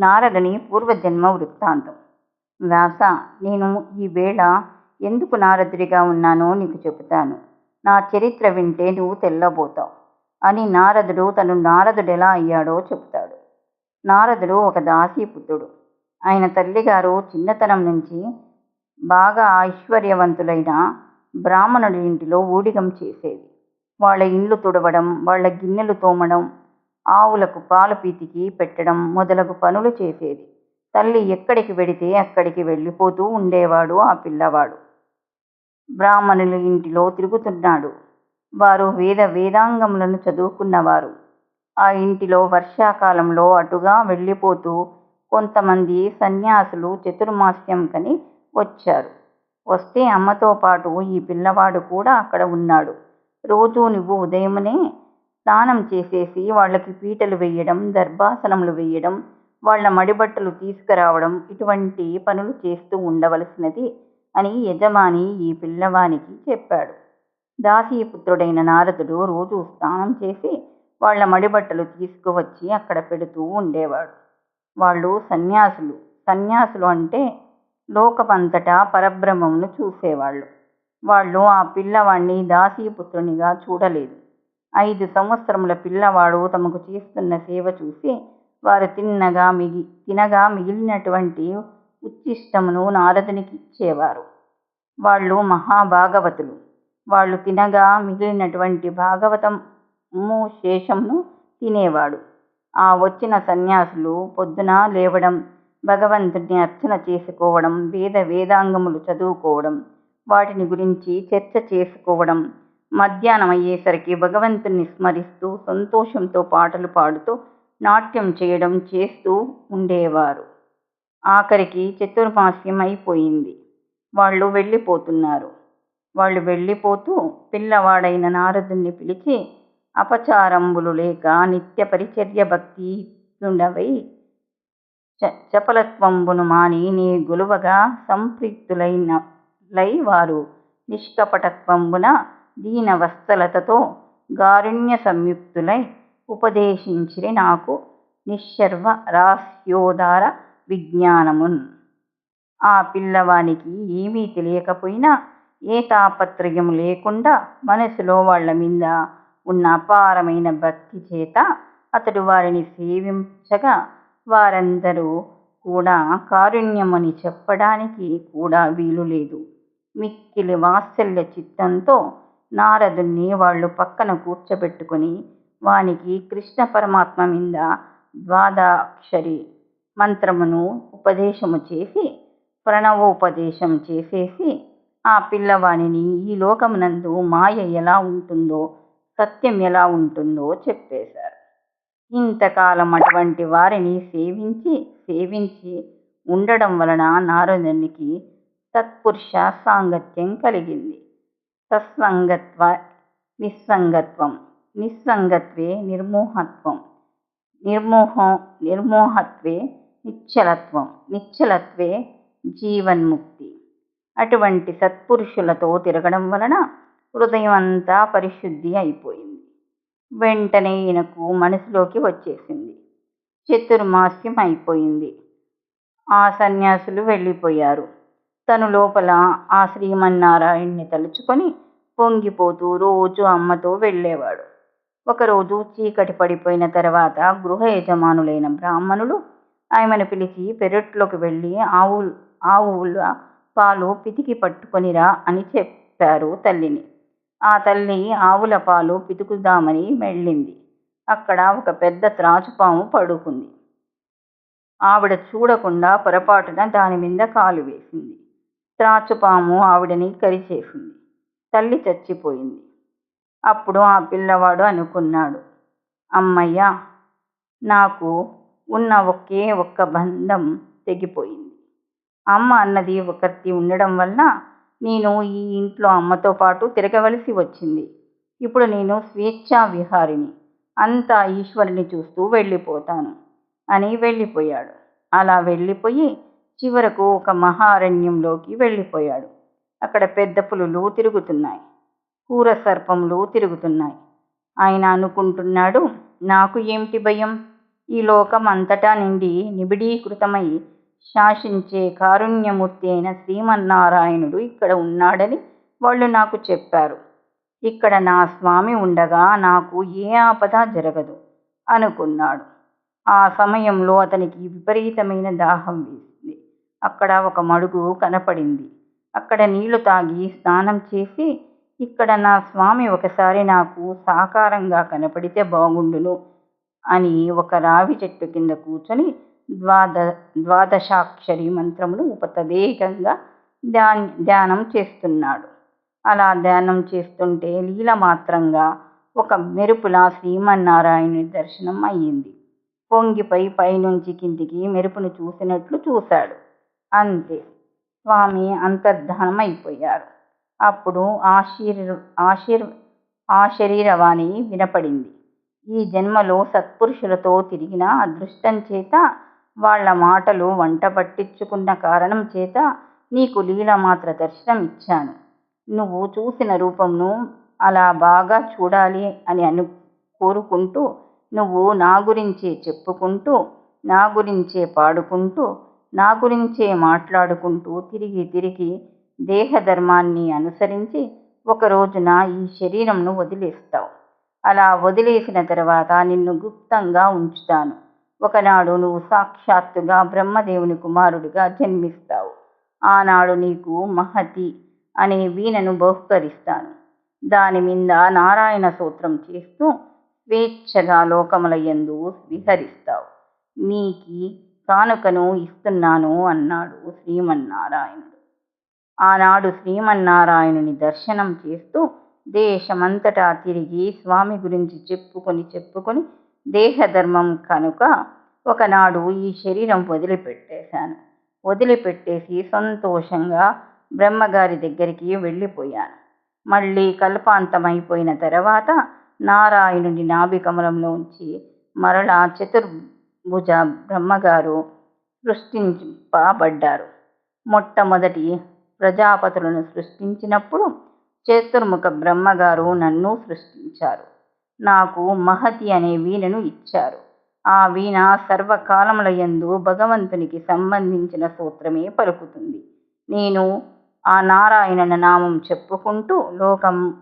నారదుని పూర్వజన్మ వృత్తాంతం. వ్యాస నేను ఈ వేళ ఎందుకు నారదుడిగా ఉన్నానో నీకు చెబుతాను. నా చరిత్ర వింటే నువ్వు తెల్లబోతావు. అని నారదుడు తను నారదుడెలా అయ్యాడో చెబుతాడు. నారదుడు ఒక దాసీపుత్రుడు ఆయన తల్లిగారు చిన్నతనం నుంచి బాగా ఐశ్వర్యవంతులైన బ్రాహ్మణుడి ఇంటిలో ఊడిగం చేసేది వాళ్ళ ఇండ్లు తుడవడం వాళ్ళ గిన్నెలు తోమడం ఆవులకు పాలు పీతికి పెట్టడం మొదలగు పనులు చేసేది. తల్లి ఎక్కడికి వెడితే అక్కడికి వెళ్ళిపోతూ ఉండేవాడు ఆ పిల్లవాడు. బ్రాహ్మణుల ఇంటిలో తిరుగుతున్నాడు. వారు వేద వేదాంగములను చదువుకున్నవారు. ఆ ఇంటిలో వర్షాకాలంలో అటుగా వెళ్ళిపోతూ కొంతమంది సన్యాసులు చతుర్మాస్యం కని వచ్చారు. వస్తే అమ్మతో పాటు ఈ పిల్లవాడు కూడా అక్కడ ఉన్నాడు. రోజూ నువ్వు ఉదయమునే స్నానం చేసేసి వాళ్ళకి పీటలు వేయడం దర్భాసనములు వేయడం వాళ్ళ మడిబట్టలు తీసుకురావడం ఇటువంటి పనులు చేస్తూ ఉండవలసినది అని యజమాని ఈ పిల్లవానికి చెప్పాడు. దాసీపుత్రుడైన నారదుడు రోజు స్నానం చేసి వాళ్ళ మడిబట్టలు తీసుకువచ్చి అక్కడ పెడుతూ ఉండేవాడు. వాళ్ళు సన్యాసులు. సన్యాసులు అంటే లోకమంతటా పరబ్రహ్మమును చూసేవాళ్ళు. వాళ్ళు ఆ పిల్లవాణ్ణి దాసీపుత్రునిగా చూడలేదు. ఐదు సంవత్సరముల పిల్లవాడు తమకు చేస్తున్న సేవ చూసి వారు తిన్నగా మిగి తినగా మిగిలినటువంటి ఉచ్చిష్టమును నారదునికి ఇచ్చేవారు. వాళ్ళు మహాభాగవతులు. వాళ్ళు తినగా మిగిలినటువంటి భాగవతము శేషమును తినేవాడు. ఆ వచ్చిన సన్యాసులు పొద్దున లేవడం భగవంతుడిని అర్చన చేసుకోవడం వేద వేదాంగములు చదువుకోవడం వాటిని గురించి చర్చ చేసుకోవడం మధ్యాహ్నం అయ్యేసరికి భగవంతుని స్మరిస్తూ సంతోషంతో పాటలు పాడుతూ నాట్యం చేయడం చేస్తూ ఉండేవారు. ఆఖరికి చతుర్మాస్యం అయిపోయింది. వాళ్ళు వెళ్ళిపోతున్నారు. వాళ్ళు వెళ్ళిపోతూ పిల్లవాడైన నారదుణ్ణి పిలిచి అపచారంబులు లేక నిత్య పరిచర్య భక్తి ఉండవై చపలత్వంబును మాని నీ గొలువగా సంప్రీతులైన లై వారు నిష్కపటత్వంబున దీనవస్థలతతో గారుణ్య సంయుక్తులై ఉపదేశించిరి నాకు నిశ్శర్వ రాస్యోదార విజ్ఞానమున్. ఆ పిల్లవానికి ఏమీ తెలియకపోయినా ఏ తాపత్రయం లేకుండా మనసులో వాళ్ళ మీద ఉన్న అపారమైన భక్తి చేత అతడు వారిని సేవించగా వారందరూ కూడా కారుణ్యమని చెప్పడానికి కూడా వీలు లేదు. మిక్కిలి వాత్సల్య చిత్తంతో నారదుణ్ణి వాళ్ళు పక్కన కూర్చోబెట్టుకుని వానికి కృష్ణ పరమాత్మ మీద ద్వాదాక్షరి మంత్రమును ఉపదేశము చేసి ప్రణవోపదేశం చేసేసి ఆ పిల్లవానిని ఈ లోకమునందు మాయ ఎలా ఉంటుందో సత్యం ఎలా ఉంటుందో చెప్పేశారు. ఇంతకాలం అటువంటి వారిని సేవించి సేవించి ఉండడం వలన నారదునికి సత్పురుష సాంగత్యం కలిగింది. సత్సంగత్వ నిస్సంగత్వం నిస్సంగత్వే నిర్మోహత్వం నిర్మోహం నిర్మోహత్వే నిశ్చలత్వం నిశ్చలత్వే జీవన్ముక్తి. అటువంటి సత్పురుషులతో తిరగడం వలన హృదయం అంతా పరిశుద్ధి అయిపోయింది. వెంటనే ఈయనకు మనసులోకి వచ్చేసింది. చతుర్మాస్యం అయిపోయింది. ఆ సన్యాసులు వెళ్ళిపోయారు. తను లోపల ఆ శ్రీమన్నారాయణ్ణి తలుచుకొని పొంగిపోతూ రోజు అమ్మతో వెళ్ళేవాడు. ఒకరోజు చీకటి పడిపోయిన తర్వాత గృహ యజమానులైన బ్రాహ్మణులు ఆమెను పిలిచి పెరట్లోకి వెళ్ళి ఆవు ఆవుల పాలు పితికి పట్టుకొనిరా అని చెప్పారు తల్లిని. ఆ తల్లి ఆవుల పాలు పితుకుదామని వెళ్ళింది. అక్కడ ఒక పెద్ద త్రాచుపాము పడుకుంది. ఆవిడ చూడకుండా పొరపాటున దాని మీద కాలు వేసింది. త్రాచుపాము ఆవిడని కరిచేసింది. తల్లి చచ్చిపోయింది. అప్పుడు ఆ పిల్లవాడు అనుకున్నాడు అమ్మయ్య నాకు ఉన్న ఒకే ఒక్క బంధం తెగిపోయింది. అమ్మ అన్నది ఒకటి ఉండడం వల్ల నేను ఈ ఇంట్లో అమ్మతో పాటు తిరగవలసి వచ్చింది. ఇప్పుడు నేను స్వేచ్ఛా విహారిని అంతా ఈశ్వరుని చూస్తూ వెళ్ళిపోతాను అని వెళ్ళిపోయాడు. అలా వెళ్ళిపోయి చివరకు ఒక మహారణ్యంలోకి వెళ్ళిపోయాడు. అక్కడ పెద్ద పులులు తిరుగుతున్నాయి. కూర సర్పములు తిరుగుతున్నాయి. ఆయన అనుకుంటున్నాడు నాకు ఏమిటి భయం? ఈ లోకం అంతటా నిండి నిబిడీకృతమై శాసించే కారుణ్యమూర్తి అయిన శ్రీమన్నారాయణుడు ఇక్కడ ఉన్నాడని వాళ్ళు నాకు చెప్పారు. ఇక్కడ నా స్వామి ఉండగా నాకు ఏ ఆపద జరగదు అనుకున్నాడు. ఆ సమయంలో అతనికి విపరీతమైన దాహం వేసింది. అక్కడ ఒక మడుగు కనపడింది. అక్కడ నీళ్ళు తాగి స్నానం చేసి ఇక్కడ నా స్వామి ఒకసారి నాకు సాకారంగా కనపడితే బాగుండును అని ఒక రావి చెట్టు కింద కూర్చొని ద్వాద ద్వాదశాక్షరి మంత్రమును ఉపతదేకంగా ధ్యాన్ ధ్యానం చేస్తున్నాడు. అలా ధ్యానం చేస్తుంటే లీలమాత్రంగా ఒక మెరుపులా శ్రీమన్నారాయణుని దర్శనం అయ్యింది. పొంగిపై పైనుంచి కిందికి మెరుపును చూసినట్లు చూశాడు. అంతే స్వామి అంతర్ధానమైపోయారు. అప్పుడు ఆశీర్ ఆశీర్ ఆశరీరవాణి వినపడింది. ఈ జన్మలో సత్పురుషులతో తిరిగిన అదృష్టం చేత వాళ్ళ మాటలు వంట పట్టించుకున్న కారణం చేత నీకు లీలమాత్ర దర్శనం ఇచ్చాను. నువ్వు చూసిన రూపంను అలా బాగా చూడాలి అని అను కోరుకుంటూ నువ్వు నా గురించే చెప్పుకుంటూ నా గురించే పాడుకుంటూ నా గురించే మాట్లాడుకుంటూ తిరిగి తిరిగి దేహధర్మాన్ని అనుసరించి ఒక రోజున ఈ శరీరంను వదిలేస్తావు. అలా వదిలేసిన తర్వాత నిన్ను గుప్తంగా ఉంచుతాను. ఒకనాడు నువ్వు సాక్షాత్తుగా బ్రహ్మదేవుని కుమారుడిగా జన్మిస్తావు. ఆనాడు నీకు మహతి అనే వీణను బహుకరిస్తాను. దాని మీద నారాయణ సూత్రం చేస్తూ స్వేచ్ఛగా లోకముల యందు విహరిస్తావు. నీకి కానుకను ఇస్తున్నాను అన్నాడు శ్రీమన్నారాయణుడు. ఆనాడు శ్రీమన్నారాయణుని దర్శనం చేస్తూ దేశమంతటా తిరిగి స్వామి గురించి చెప్పుకొని చెప్పుకొని దేహధర్మం కనుక ఒకనాడు ఈ శరీరం వదిలిపెట్టేశాను. వదిలిపెట్టేసి సంతోషంగా బ్రహ్మగారి దగ్గరికి వెళ్ళిపోయాను. మళ్ళీ కల్పాంతమైపోయిన తర్వాత నారాయణుడి నాభికమలంలోంచి మరలా భుజ బ్రహ్మగారు సృష్టింపబడ్డారు. మొట్టమొదటి ప్రజాపతులను సృష్టించినప్పుడు చతుర్ముఖ బ్రహ్మగారు నన్ను సృష్టించారు. నాకు మహతి అనే వీణను ఇచ్చారు. ఆ వీణ సర్వకాలముల యందు భగవంతునికి సంబంధించిన సూత్రమే పలుకుతుంది. నేను ఆ నారాయణ నామం చెప్పుకుంటూ లోకం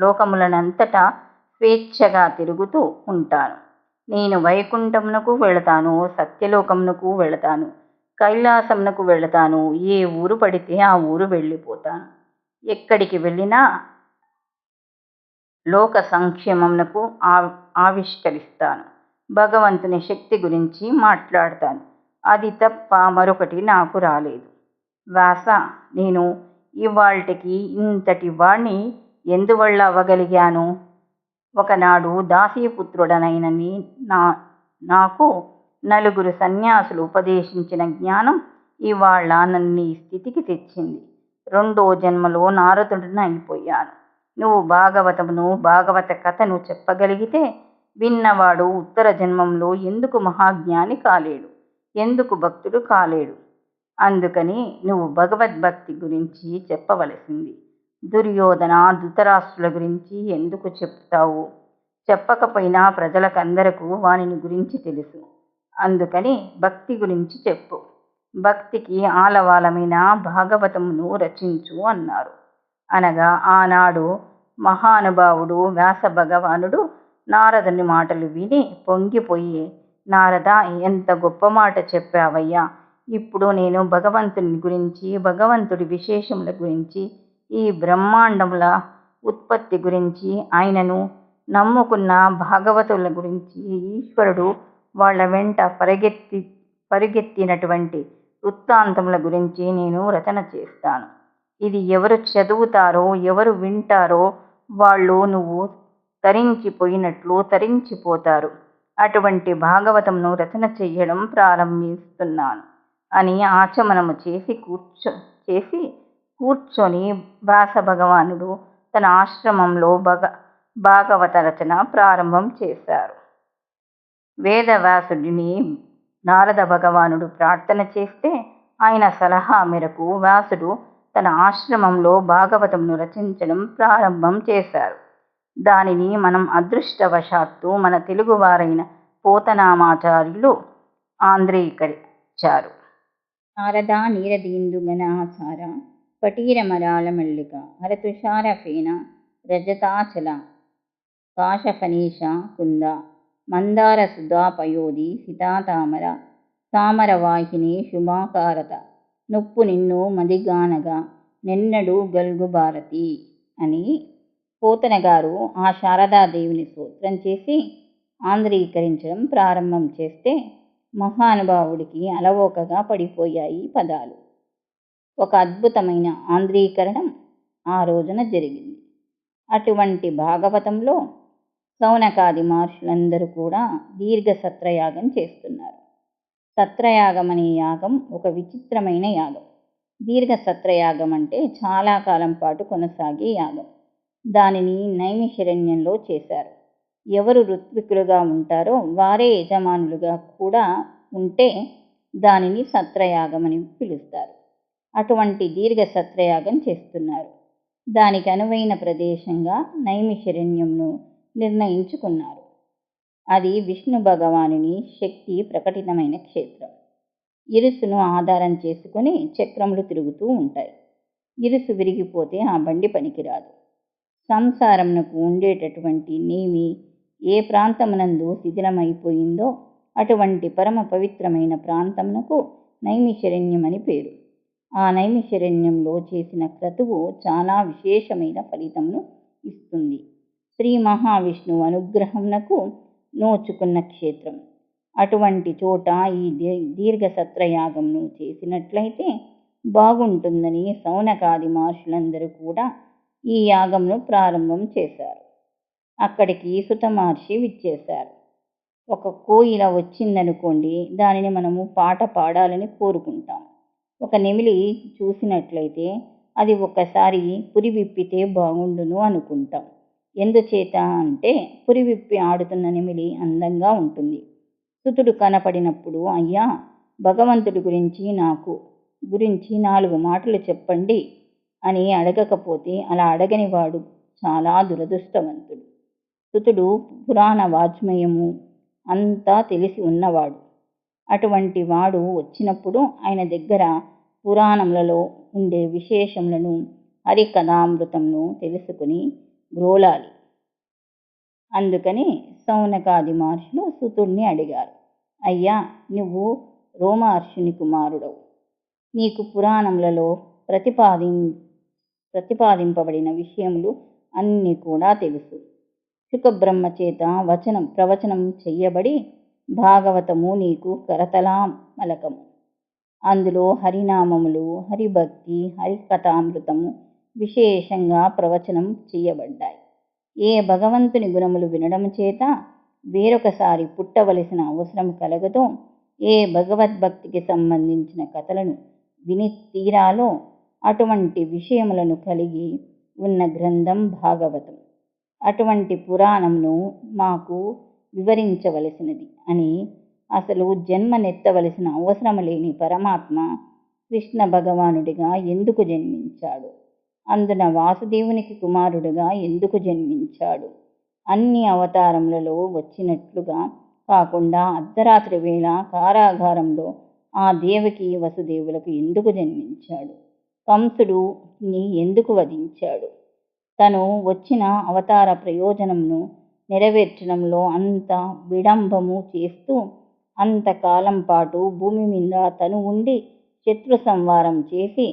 లోకములనంతటా స్వేచ్ఛగా తిరుగుతూ ఉంటాను. నేను వైకుంఠమునకు వెళతాను సత్యలోకమునకు వెళతాను కైలాసమునకు వెళతాను ఏ ఊరు పడితే ఆ ఊరు వెళ్ళిపోతాను. ఎక్కడికి వెళ్ళినా లోక సంక్షేమమునకు ఆవిష్కరిస్తాను. భగవంతుని శక్తి గురించి మాట్లాడతాను. అది తప్ప మరొకటి నాకు రాలేదు. వ్యాస నేను ఇవాళకి ఇంతటి వాణ్ణి ఎందువల్ల అవ్వగలిగాను? ఒకనాడు దాసీపుత్రుడనైన నా నాకు నలుగురు సన్యాసులు ఉపదేశించిన జ్ఞానం ఇవాళ నన్ను ఈ స్థితికి తెచ్చింది. రెండో జన్మలో నారదుడిని అయిపోయాను. నువ్వు భాగవతమును భాగవత కథను చెప్పగలిగితే విన్నవాడు ఉత్తర జన్మంలో ఎందుకు మహాజ్ఞాని కాలేడు? ఎందుకు భక్తుడు కాలేడు? అందుకని నువ్వు భగవద్భక్తి గురించి చెప్పవలసింది. దుర్యోధన ధృతరాష్ట్రుల గురించి ఎందుకు చెప్తావు? చెప్పకపోయినా ప్రజలకందరకు వానిని గురించి తెలుసు. అందుకని భక్తి గురించి చెప్పు. భక్తికి ఆలవాలమైన భాగవతమును రచించు అన్నారు. అనగా ఆనాడు మహానుభావుడు వ్యాస భగవానుడు నారదుని మాటలు విని పొంగిపోయి నారద ఎంత గొప్ప మాట చెప్పావయ్యా. ఇప్పుడు నేను భగవంతుని గురించి భగవంతుడి విశేషముల గురించి ఈ బ్రహ్మాండముల ఉత్పత్తి గురించి ఆయనను నమ్ముకున్న భాగవతుల గురించి ఈశ్వరుడు వాళ్ళ వెంట పరిగెత్తి పరిగెత్తినటువంటి వృత్తాంతముల గురించి నేను రచన చేస్తాను. ఇది ఎవరు చదువుతారో ఎవరు వింటారో వాళ్ళు నువ్వు తరించిపోయినట్లు తరించిపోతారు. అటువంటి భాగవతంను రచన చేయడం ప్రారంభిస్తున్నాను అని ఆచమనము చేసి కూర్చో చేసి కూర్చొని వ్యాస భగవానుడు తన ఆశ్రమంలో భగ భాగవత రచన ప్రారంభం చేశారు. వేదవ్యాసుడిని నారద భగవానుడు ప్రార్థన చేస్తే ఆయన సలహా మేరకు వ్యాసుడు తన ఆశ్రమంలో భాగవతంను రచించడం ప్రారంభం చేశారు. దానిని మనం అదృష్టవశాత్తు మన తెలుగువారైన పోతనామాచార్యులు ఆంధ్రీకరించారు. నారద నీరదీందుగణాసార స్ఫటీరమరాళమల్లిక మల్లిక హరతుషార ఫేన రజతాచల కాశఫనీష కుంద మందార సుధాపయోధి సితాతామర తామరవాహిని శుభాకారత నొప్పు నిన్ను మదిగానగా నెన్నడు గల్గు భారతి అని పోతన గారు ఆ శారదాదేవిని స్తోత్రం చేసి ఆంధ్రీకరించడం ప్రారంభం చేస్తే మహానుభావుడికి అలవోకగా పడిపోయాయి పదాలు. ఒక అద్భుతమైన ఆంధ్రీకరణం ఆ రోజున జరిగింది. అటువంటి భాగవతంలో సౌనకాది మహర్షులందరూ కూడా దీర్ఘ సత్రయాగం చేస్తున్నారు. సత్రయాగం అనే యాగం ఒక విచిత్రమైన యాగం. దీర్ఘ సత్రయాగం అంటే చాలా కాలం పాటు కొనసాగే యాగం. దానిని నైమిషరణ్యంలో చేశారు. ఎవరు ఋత్వికులుగా ఉంటారో వారే యజమానులుగా కూడా ఉంటే దానిని సత్రయాగం అని పిలుస్తారు. అటువంటి దీర్ఘ సత్రయాగం చేస్తున్నారు. దానికి అనువైన ప్రదేశంగా నైమిషరణ్యంను నిర్ణయించుకున్నారు. అది విష్ణు భగవానుని శక్తి ప్రకటితమైన క్షేత్రం. ఇరుసును ఆధారం చేసుకుని చక్రములు తిరుగుతూ ఉంటాయి. ఇరుసు విరిగిపోతే ఆ బండి పనికిరాదు. సంసారమునకు ఉండేటటువంటి నేమి ఏ ప్రాంతమునందు శిథిలమైపోయిందో అటువంటి పరమ పవిత్రమైన ప్రాంతమునకు నైమిశరణ్యమని అని పేరు. ఆ నైమిషరణ్యంలో చేసిన క్రతువు చాలా విశేషమైన ఫలితమును ఇస్తుంది. శ్రీ మహావిష్ణువు అనుగ్రహమునకు నోచుకున్న క్షేత్రం. అటువంటి చోట ఈ దీర్ఘ సత్రయాగంను చేసినట్లయితే బాగుంటుందని సౌనకాది మహర్షులందరూ కూడా ఈ యాగంను ప్రారంభం చేశారు. అక్కడికి సుత మహర్షి విచ్చేశారు. ఒక కోయిల వచ్చిందనుకోండి దానిని మనము పాట పాడాలని కోరుకుంటాం. ఒక నెమిలి చూసినట్లయితే అది ఒకసారి పురి విప్పితే బాగుండును అనుకుంటాం. ఎందుచేత అంటే పురి విప్పి ఆడుతున్న నెమిలి అందంగా ఉంటుంది. సుతుడు కనపడినప్పుడు అయ్యా భగవంతుడి గురించి నాకు గురించి నాలుగు మాటలు చెప్పండి అని అడగకపోతే అలా అడగని వాడు చాలా దురదృష్టవంతుడు. సుతుడు పురాణ వాజ్మయము అంతా తెలిసి ఉన్నవాడు. అటువంటి వాడు వచ్చినప్పుడు ఆయన దగ్గర పురాణములలో ఉండే విశేషములను హరికథామృతంను తెలుసుకుని గ్రోలాలి. అందుకని సౌనకాది మహర్షులు సుతుడిని అడిగారు అయ్యా నువ్వు రోమహర్షుని కుమారుడవు. నీకు పురాణములలో ప్రతిపాది ప్రతిపాదింపబడిన విషయములు అన్నీ కూడా తెలుసు. శుకబ్రహ్మ చేత వచనం ప్రవచనం చెయ్యబడి భాగవతము నీకు కరతలామలకము అందులో హరినామములు హరిభక్తి హరికథామృతము విశేషంగా ప్రవచనం చేయబడ్డాయి. ఏ భగవంతుని గుణములు వినడం చేత వేరొకసారి పుట్టవలసిన అవసరం కలగదో ఏ భగవద్భక్తికి సంబంధించిన కథలను విని తీరాలో అటువంటి విషయములను కలిగి ఉన్న గ్రంథం భాగవతం. అటువంటి పురాణమును మాకు వివరించవలసినది అని అసలు జన్మనెత్తవలసిన అవసరం లేని పరమాత్మ కృష్ణ భగవానుడిగా ఎందుకు జన్మించాడు? అందున వాసుదేవునికి కుమారుడుగా ఎందుకు జన్మించాడు? అన్ని అవతారములలో వచ్చినట్లుగా కాకుండా అర్ధరాత్రి వేళ కారాగారంలో ఆ దేవకి వసుదేవులకు ఎందుకు జన్మించాడు? కంసుడుని ఎందుకు వధించాడు? తను వచ్చిన అవతార ప్రయోజనంను నెరవేర్చడంలో అంత విడంబము చేస్తూ అంతకాలం పాటు భూమి మీద తను ఉండి శత్రు సంవారం చేసి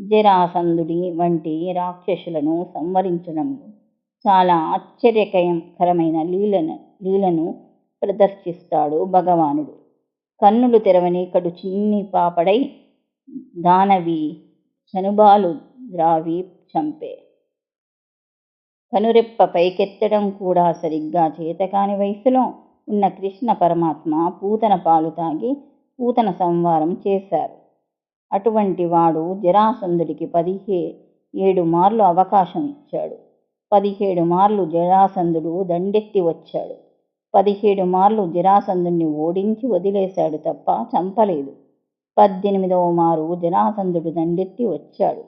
జరాసంధుడి వంటి రాక్షసులను సంహరించడంలో చాలా ఆశ్చర్యకరమైన లీలను లీలను ప్రదర్శిస్తాడు భగవానుడు. కన్నులు తెరవని కడు చిన్ని పాపడై దానవి చనుబాలు ద్రావి చంపే కనురెప్ప పైకెత్తడం కూడా సరిగ్గా చేతకాని వయసులో ఉన్న కృష్ణ పరమాత్మ పూతన పాలు తాగి పూతన సంవారం చేశారు. అటువంటి వాడు జరాసంధుడికి పదిహే ఏడు మార్లు అవకాశం ఇచ్చాడు. పదిహేడు మార్లు జరాసంధుడు దండెత్తి వచ్చాడు. పదిహేడు మార్లు జరాసంధుణ్ణి ఓడించి వదిలేశాడు తప్ప చంపలేదు. పద్దెనిమిదవ మారు జరాసంధుడు దండెత్తి వచ్చాడు.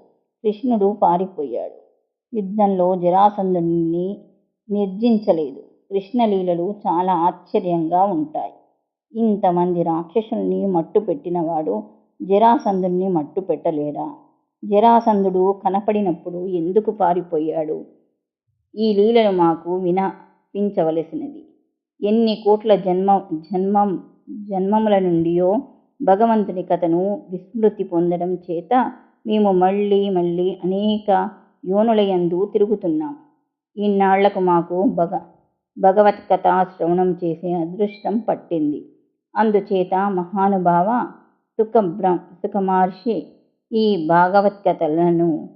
కృష్ణుడు పారిపోయాడు. యుద్ధంలో జరాసంధుడిని నిర్జించలేదు. కృష్ణలీలలు చాలా ఆశ్చర్యంగా ఉంటాయి. ఇంతమంది రాక్షసుల్ని మట్టు పెట్టినవాడు జరాసంధుణ్ణి మట్టు పెట్టలేడా జరాసంధుడు కనపడినప్పుడు ఎందుకు పారిపోయాడు? ఈ లీలలు మాకు వినపించవలసినది ఎన్ని కోట్ల జన్మ జన్మం జన్మముల నుండియో భగవంతుని కథను విస్మృతి పొందడం చేత మేము మళ్ళీ మళ్ళీ అనేక యోనులయందు తిరుగుతున్నాం. ఇన్నాళ్ళకు మాకు భగ భగవత్కథ శ్రవణం చేసే అదృష్టం పట్టింది. అందుచేత మహానుభావ సుఖబ్ర సుఖమహర్షి ఈ భాగవత్కథలను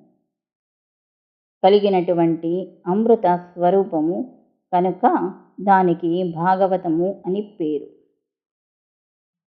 కలిగినటువంటి అమృత స్వరూపము కనుక దానికి భాగవతము అని పేరు.